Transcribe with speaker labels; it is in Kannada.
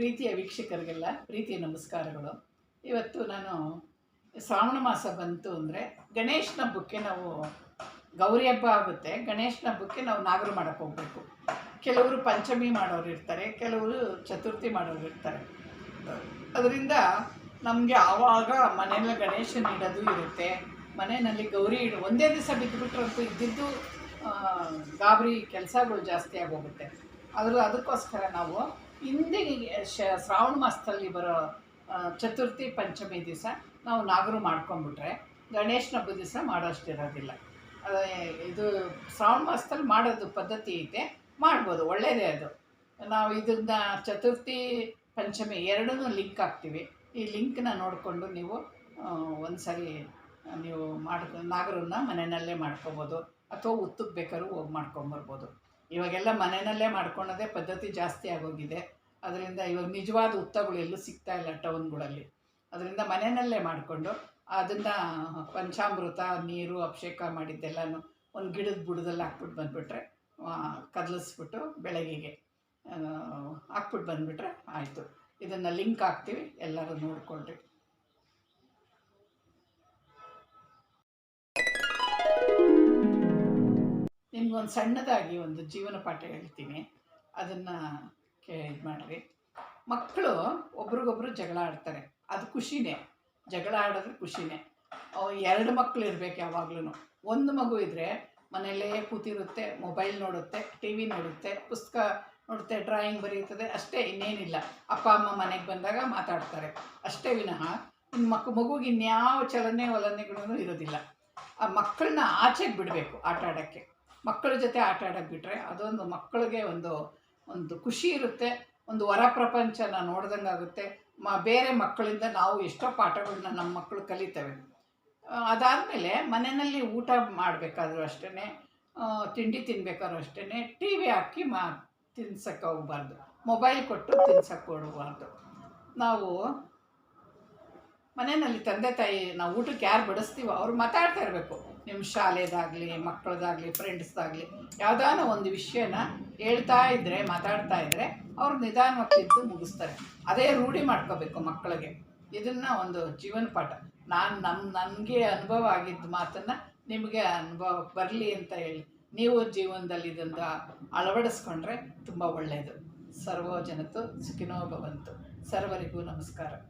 Speaker 1: ಪ್ರೀತಿಯ ವೀಕ್ಷಕರಿಗೆಲ್ಲ ಪ್ರೀತಿಯ ನಮಸ್ಕಾರಗಳು. ಇವತ್ತು ನಾನು ಶ್ರಾವಣ ಮಾಸ ಬಂತು ಅಂದರೆ ಗಣೇಶನ ಬುಕ್ಕೆ ನಾವು ಗೌರಿ ಹಬ್ಬ ಆಗುತ್ತೆ. ಗಣೇಶನ ಹಬ್ಬಕ್ಕೆ ನಾವು ನಾಗರು ಮಾಡೋಕ್ಕೆ ಹೋಗ್ಬೇಕು. ಕೆಲವರು ಪಂಚಮಿ ಮಾಡೋರು ಇರ್ತಾರೆ, ಕೆಲವರು ಚತುರ್ಥಿ ಮಾಡೋರು ಇರ್ತಾರೆ. ಅದರಿಂದ ನಮಗೆ ಆವಾಗ ಮನೆಯಲ್ಲಿ ಗಣೇಶನ ಇಡೋದು ಇರುತ್ತೆ. ಮನೆಯಲ್ಲಿ ಗೌರಿ ಇಡು, ಒಂದೇ ದಿವಸ ಬಿದ್ದುಬಿಟ್ರಂತೂ ಇದ್ದಿದ್ದು ಗಾಬರಿ, ಕೆಲಸಗಳು ಜಾಸ್ತಿ ಆಗೋಗುತ್ತೆ. ಅದ್ರ ಅದಕ್ಕೋಸ್ಕರ ನಾವು ಹಿಂದೆ ಶ ಶ್ರಾವಣ ಮಾಸದಲ್ಲಿ ಬರೋ ಚತುರ್ಥಿ ಪಂಚಮಿ ದಿವಸ ನಾವು ನಾಗರು ಮಾಡ್ಕೊಂಡ್ಬಿಟ್ರೆ ಗಣೇಶನ ಹಬ್ಬದ ದಿವಸ ಮಾಡೋಷ್ಟಿರೋದಿಲ್ಲ ಇದು ಶ್ರಾವಣ ಮಾಸದಲ್ಲಿ ಮಾಡೋದು ಪದ್ಧತಿ ಐತೆ, ಮಾಡ್ಬೋದು ಒಳ್ಳೆಯದೇ ಅದು. ನಾವು ಇದನ್ನ ಚತುರ್ಥಿ ಪಂಚಮಿ ಎರಡನ್ನೂ ಲಿಂಕ್ ಹಾಕ್ತೀವಿ. ಈ ಲಿಂಕ್ನ ನೋಡಿಕೊಂಡು ನೀವು ಒಂದು ನೀವು ಮಾಡ್ಕೊ, ನಾಗರನ್ನ ಮನೆಯಲ್ಲೇ ಮಾಡ್ಕೊಬೋದು, ಅಥವಾ ಉತ್ತಕ್ಕೆ ಬೇಕಾದ್ರೂ ಹೋಗಿ ಮಾಡ್ಕೊಂಬರ್ಬೋದು. ಇವಾಗೆಲ್ಲ ಮನೆಯಲ್ಲೇ ಮಾಡ್ಕೊಳ್ಳೋದೇ ಪದ್ಧತಿ ಜಾಸ್ತಿ ಆಗೋಗಿದೆ. ಅದರಿಂದ ಇವಾಗ ನಿಜವಾದ ಉತ್ತಗಳು ಎಲ್ಲೂ ಸಿಗ್ತಾ ಇಲ್ಲ ಟೌನ್ಗಳಲ್ಲಿ. ಅದರಿಂದ ಮನೆಯಲ್ಲೇ ಮಾಡಿಕೊಂಡು ಅದನ್ನು ಪಂಚಾಮೃತ, ನೀರು, ಅಭಿಷೇಕ ಮಾಡಿದ್ದೆಲ್ಲನೂ ಒಂದು ಗಿಡದ ಬುಡದಲ್ಲಿ ಹಾಕ್ಬಿಟ್ಟು ಬಂದುಬಿಟ್ರೆ ಕದಲಿಸ್ಬಿಟ್ಟು ಬೆಳಗ್ಗೆಗೆ ಹಾಕ್ಬಿಟ್ಟು ಬಂದುಬಿಟ್ರೆ ಆಯಿತು. ಇದನ್ನು ಲಿಂಕ್ ಹಾಕ್ತೀವಿ, ಎಲ್ಲರೂ ನೋಡಿಕೊಳ್ಳ್ರಿ ನಿಮ್ಗೊಂದು ಸಣ್ಣದಾಗಿ ಒಂದು ಜೀವನ ಪಾಠ ಹೇಳ್ತೀನಿ. ಅದನ್ನು ಕೇ ಇದು ಮಾಡಿರಿ. ಮಕ್ಕಳು ಒಬ್ರಿಗೊಬ್ರು ಜಗಳ ಆಡ್ತಾರೆ. ಅದು ಖುಷಿನೇ. ಜಗಳ ಆಡೋದ್ರೆ ಖುಷಿನೇ. ಎರಡು ಮಕ್ಕಳು ಇರಬೇಕು ಯಾವಾಗ್ಲೂ ಒಂದು ಮಗು ಇದ್ದರೆ ಮನೆಯಲ್ಲೇ ಕೂತಿರುತ್ತೆ, ಮೊಬೈಲ್ ನೋಡುತ್ತೆ, ಟಿ ವಿ ನೋಡುತ್ತೆ, ಪುಸ್ತಕ ನೋಡುತ್ತೆ, ಡ್ರಾಯಿಂಗ್ ಬರೀತದೆ, ಅಷ್ಟೇ ಇನ್ನೇನಿಲ್ಲ. ಅಪ್ಪ, ಅಮ್ಮ ಮನೆಗೆ ಬಂದಾಗ ಮಾತಾಡ್ತಾರೆ. ಅಷ್ಟೇ ವಿನಃ ಇನ್ನು ಮಕ್, ಮಗುಗೆ ಇನ್ಯಾವ ಚಲನೆ ವಲನೆಗಳೂ ಇರೋದಿಲ್ಲ. ಆ ಮಕ್ಕಳನ್ನ ಆಚೆಗೆ ಬಿಡಬೇಕು ಆಟ ಆಡೋಕ್ಕೆ ಮಕ್ಕಳ ಜೊತೆ ಆಟ ಆಡೋಕ್ಕೆ ಬಿಟ್ಟರೆ ಅದೊಂದು ಮಕ್ಕಳಿಗೆ ಒಂದು ಒಂದು ಖುಷಿ ಇರುತ್ತೆ, ಒಂದು ಹೊರ ಪ್ರಪಂಚನ ನೋಡ್ದಂಗಾಗುತ್ತೆ ಮ, ಬೇರೆ ಮಕ್ಕಳಿಂದ ನಾವು ಎಷ್ಟೋ ಪಾಠಗಳನ್ನ ನಮ್ಮ ಮಕ್ಕಳು ಕಲಿತೇವೆ. ಅದಾದಮೇಲೆ ಮನೆಯಲ್ಲಿ ಊಟ ಮಾಡಬೇಕಾದ್ರೂ ಅಷ್ಟೇ ತಿಂಡಿ ತಿನ್ಬೇಕಾದ್ರೂ ಅಷ್ಟೇ ಟಿ ವಿ ಹಾಕಿ ಮಾ ತಿನ್ಸಕ್ಕೆ ಹೋಗ್ಬಾರ್ದು. ಮೊಬೈಲ್ ಕೊಟ್ಟು ತಿನ್ಸಕ್ಕೆ ಕೊಡಬಾರ್ದು ನಾವು ಮನೆಯಲ್ಲಿ ತಂದೆ ತಾಯಿ, ನಾವು ಊಟಕ್ಕೆ ಯಾರು ಬಡಿಸ್ತೀವೋ ಅವ್ರು ಮಾತಾಡ್ತಾ ಇರಬೇಕು. ನಿಮ್ಮ ಶಾಲೆದಾಗಲಿ, ಮಕ್ಕಳದಾಗಲಿ ಫ್ರೆಂಡ್ಸ್ದಾಗಲಿ ಯಾವುದಾನ ಒಂದು ವಿಷಯನ ಹೇಳ್ತಾ ಇದ್ದರೆ ಮಾತಾಡ್ತಾ ಇದ್ದರೆ ಅವ್ರು ನಿಧಾನವಾಗಿ ತಿದ್ದು ಮುಗಿಸ್ತಾರೆ. ಅದೇ ರೂಢಿ ಮಾಡ್ಕೋಬೇಕು ಮಕ್ಕಳಿಗೆ. ಇದನ್ನು ಒಂದು ಜೀವನ ಪಾಠ. ನಾನು ನಮ್ಮ ನನಗೆ ಅನುಭವ ಆಗಿದ್ದ ಮಾತನ್ನು ನಿಮಗೆ ಅನುಭವ ಬರಲಿ ಅಂತ ಹೇಳಿ ನೀವು ಜೀವನದಲ್ಲಿ ಇದನ್ನು ಅಳವಡಿಸ್ಕೊಂಡ್ರೆ ತುಂಬ ಒಳ್ಳೆಯದು ಸರ್ವೋ ಜನತು ಸುಖಿನೋ ಭವಂತು. ಸರ್ವರಿಗೂ ನಮಸ್ಕಾರ.